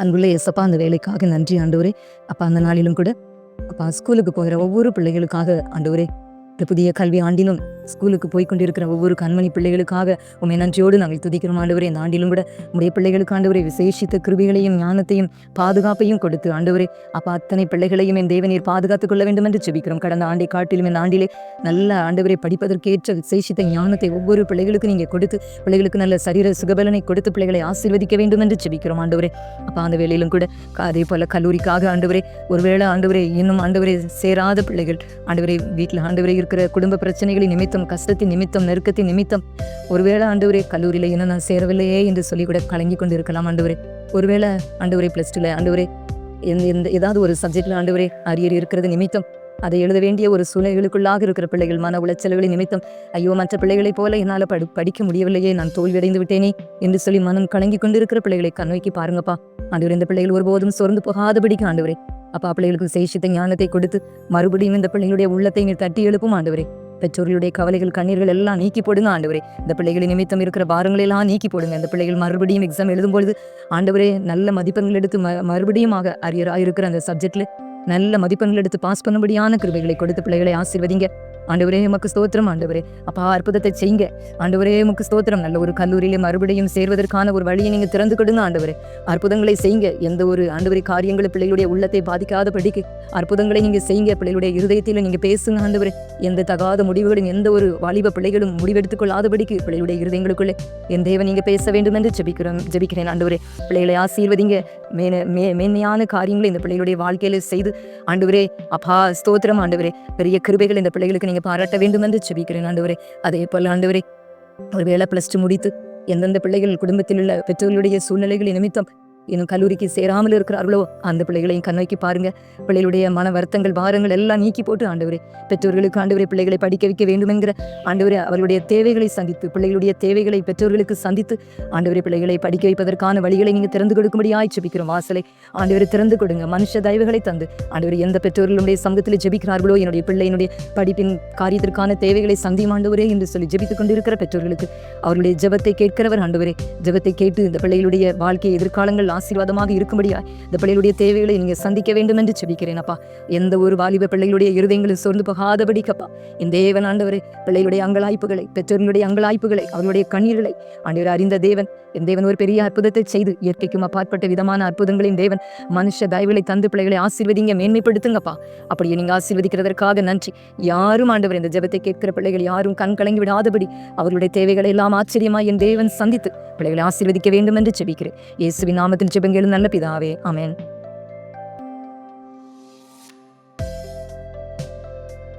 அன்புள்ள எசப்பா அந்த வேலைக்காக நன்றி ஆண்டவரே. அப்பா அந்த நாளிலும் கூட அப்பா ஸ்கூலுக்கு போகிற ஒவ்வொரு பிள்ளைகளுக்காக ஆண்டவரே இந்த புதிய கல்வி ஆண்டிலும் ஸ்கூலுக்கு போய் கொண்டிருக்கிற ஒவ்வொரு கண்மணி பிள்ளைகளுக்காக உண்மை நன்றியோடு நாங்கள் துதிக்கிறோம் ஆண்டவரே. இந்த ஆண்டிலும் கூட உடைய பிள்ளைகளுக்கு ஆண்டவரை விசேஷித்த கிருபிகளையும் ஞானத்தையும் பாதுகாப்பையும் கொடுத்து ஆண்டவரே அப்போ அத்தனை பிள்ளைகளையும் என் தேவநீர் பாதுகாத்துக் கொள்ள வேண்டும் என்று செபிக்கிறோம். கடந்த ஆண்டை காட்டிலும் இந்த ஆண்டிலே நல்ல ஆண்டவரை படிப்பதற்கேற்ற விசேஷித்த ஞானத்தை ஒவ்வொரு பிள்ளைகளுக்கு நீங்கள் கொடுத்து பிள்ளைகளுக்கு நல்ல சரீர சுகபலனை கொடுத்து பிள்ளைகளை ஆசீர்வதிக்க வேண்டும் என்று செபிக்கிறோம் ஆண்டவரே. அப்போ அந்த வேலையிலும் கூட அதே போல கல்லூரிக்காக ஆண்டவரே ஒருவேளை ஆண்டவரே இன்னும் ஆண்டவரே சேராத பிள்ளைகள் ஆண்டவரை வீட்டில் ஆண்டவரே இருக்கிற குடும்ப பிரச்சனைகளின் நிமித்தம் கஷ்டத்தின் நிமித்தம் நெருக்கத்தின் நிமித்தம் ஒருவேளை ஆண்டவரே கல்லூரியில் இன்னும் நான் சேரவில்லையே என்று சொல்லி கூட கலங்கி கொண்டு இருக்கலாம் ஆண்டவரே. ஒருவேளை ஆண்டவரே ப்ளஸ் டூவில் ஆண்டவரே எந்த எந்த ஏதாவது ஒரு சப்ஜெக்டில் ஆண்டவரே அரியர் இருக்கிறது நிமித்தம் அதை எழுத வேண்டிய ஒரு சூழ்நிலைகளுக்குள்ளாக இருக்கிற பிள்ளைகள் மன உளைச்சல்களின் நிமித்தம் ஐயோ மற்ற பிள்ளைகளைப் போல என்னால் படி படிக்க முடியவில்லையே நான் தோல்வியடைந்து விட்டேனே என்று சொல்லி மனம் கலங்கி கொண்டிருக்கிற பிள்ளைகளை கண்ணோக்கி பாருங்கப்பா. ஆண்டவர் இந்த பிள்ளைகள் ஒருபோதும் சோர்ந்து போகாதபடிக்கு ஆண்டவரே அப்பா பிள்ளைகளுக்கு சேஷித்த ஞானத்தை கொடுத்து மறுபடியும் இந்த பிள்ளைகளுடைய உள்ளத்தை நீர் தட்டி எழுப்பும் ஆண்டவரே. பெற்றோர்களுடைய கவலைகள் கண்ணீர்கள் எல்லாம் நீக்கி போடுங்க ஆண்டவரே. இந்த பிள்ளைகள் நிமித்தம் இருக்கிற பாரங்கள் எல்லாம் நீக்கி போடுங்க. இந்த பிள்ளைகள் மறுபடியும் எக்ஸாம் எழுதும் பொழுது ஆண்டவரே நல்ல மதிப்பெண்கள் எடுத்து ம மறுபடியும் ஆக அரியராக இருக்கிற அந்த சப்ஜெக்ட்ல நல்ல மதிப்பெண்கள் எடுத்து பாஸ் பண்ணும்படியான கிருபைகளை கொடுத்து பிள்ளைகளை ஆசிர்வதிங்க. ஆண்டவரே உமக்கு ஸ்தோத்திரம் ஆண்டவரே. அப்பா அற்புதத்தை செய்யுங்க. ஆண்டவரே உமக்கு ஸ்தோத்திரம். நல்ல ஒரு கல்லூரியிலே மறுபடியும் சேர்வதற்கான ஒரு வழியை நீங்கள் திறந்து கொடுங்க ஆண்டவரே. அற்புதங்களை செய்யுங்க. எந்த ஒரு ஆண்டவரை காரியங்களை பிள்ளைகளுடைய உள்ளத்தை பாதிக்காதபடிக்கு அற்புதங்களை நீங்கள் செய்யுங்க. பிள்ளைகளுடைய இருதயத்தில் நீங்கள் பேசுங்க ஆண்டவரே. எந்த தகாத முடிவுகளும் எந்த ஒரு வாலிப பிள்ளைகளும் முடிவெடுத்துக் கொள்ளாதபடிக்கு பிள்ளைகளுடைய இருதயங்களுக்குள்ளே என் தேவன் நீங்கள் பேச வேண்டும் என்று ஜபிக்கிறோம் ஜபிக்கிறேன் ஆண்டவரே. பிள்ளைகளை ஆசீர்வதிங்க. மேன மே மேன்மையான காரியங்களை இந்த பிள்ளைகளுடைய வாழ்க்கையில செய்து ஆண்டவரே அப்பா ஸ்தோத்திரம் ஆண்டவரே. பெரிய கிருபைகள் இந்த பிள்ளைகளுக்கு நீங்க பாராட்ட வேண்டும் என்று செபிக்கிறேன் ஆண்டவரே. அதே போல ஆண்டவரே ஒருவேளை ப்ளஸ் டூ முடித்து எந்தெந்த பிள்ளைகள் குடும்பத்தில் உள்ள பெற்றோர்களுடைய சூழ்நிலைகள் நிமித்தம் இன்னும் கல்லூரிக்கு சேராமல் இருக்கிறார்களோ? அந்த பிள்ளைகளையும் கண்ணோக்கி பாருங்க. பிள்ளைகளுடைய மன வருத்தங்கள் பாரங்கள் எல்லாம் நீக்கி போட்டு ஆண்டவரே பெற்றோர்களுக்கு ஆண்டவரே பிள்ளைகளை படிக்க வைக்க வேண்டும் என்கிற ஆண்டவரே அவர்களுடைய தேவைகளை சந்தித்து பிள்ளைகளுடைய தேவைகளை பெற்றோர்களுக்கு சந்தித்து ஆண்டவரே பிள்ளைகளை படிக்க வைப்பதற்கான வழிகளை நீங்க திறந்து கொடுக்கும்படியாய் ஜெபிக்கிறோம். வாசலை ஆண்டவரை திறந்து கொடுங்க. மனுஷ தயவுகளை தந்து ஆண்டவர் எந்த பெற்றோர்களுடைய சமூகத்தில் ஜெபிக்கிறார்களோ என்னுடைய பிள்ளையினுடைய படிப்பின் காரியத்திற்கான தேவைகளை சந்தியும் ஆண்டவரே என்று சொல்லி ஜெபித்துக் கொண்டிருக்கிற பெற்றோர்களுக்கு அவருடைய ஜெபத்தை கேட்கிறவர் ஆண்டவரே. ஜபத்தை கேட்டு இந்த பிள்ளைகளுடைய வாழ்க்கையை எதிர்காலங்கள் ஆசீர்வாதமாக இருக்கும்படியா இந்த பிள்ளைகளுடைய தேவைகளை நீங்க சந்திக்க வேண்டும் என்று செபிக்கிறேன் அப்பா. எந்த ஒரு வாலிப பிள்ளைகளுடைய இருதயங்களும் சோர்ந்து போகாதபடிக்கப்பா இந்த தேவன் ஆண்டவரே பிள்ளைகளுடைய அங்கலாய்ப்புகளை பெற்றோர்களுடைய அங்கலாய்ப்புகளை அவர்களுடைய கண்ணீர்களை ஆண்டவர் அறிந்த தேவன் என் தேவன் ஒரு பெரிய அற்புதத்தை செய்து இயற்கைக்கும் அப்பாற்பட்ட விதமான அற்புதங்களின் தேவன் மனுஷ தயவுகளை தந்து பிள்ளைகளை ஆசீர்வதிங்க மேன்மைப்படுத்துங்கப்பா. அப்படியே நீங்க ஆசீர்வதிக்கிறதற்காக நன்றி. யாரும் ஆண்டவர் இந்த ஜெபத்தை கேட்கிற பிள்ளைகள் யாரும் கண் கலங்கி விடாதபடி அவர்களுடைய தேவைகளை எல்லாம் ஆச்சரியமாக என் தேவன் சந்தித்து பிள்ளைகளை ஆசீர்வதிக்க வேண்டும் என்று செபிக்கிறேன். இயேசுவின் நாமத்தில் செபங்களும் நல்ல பிதாவே அமேன்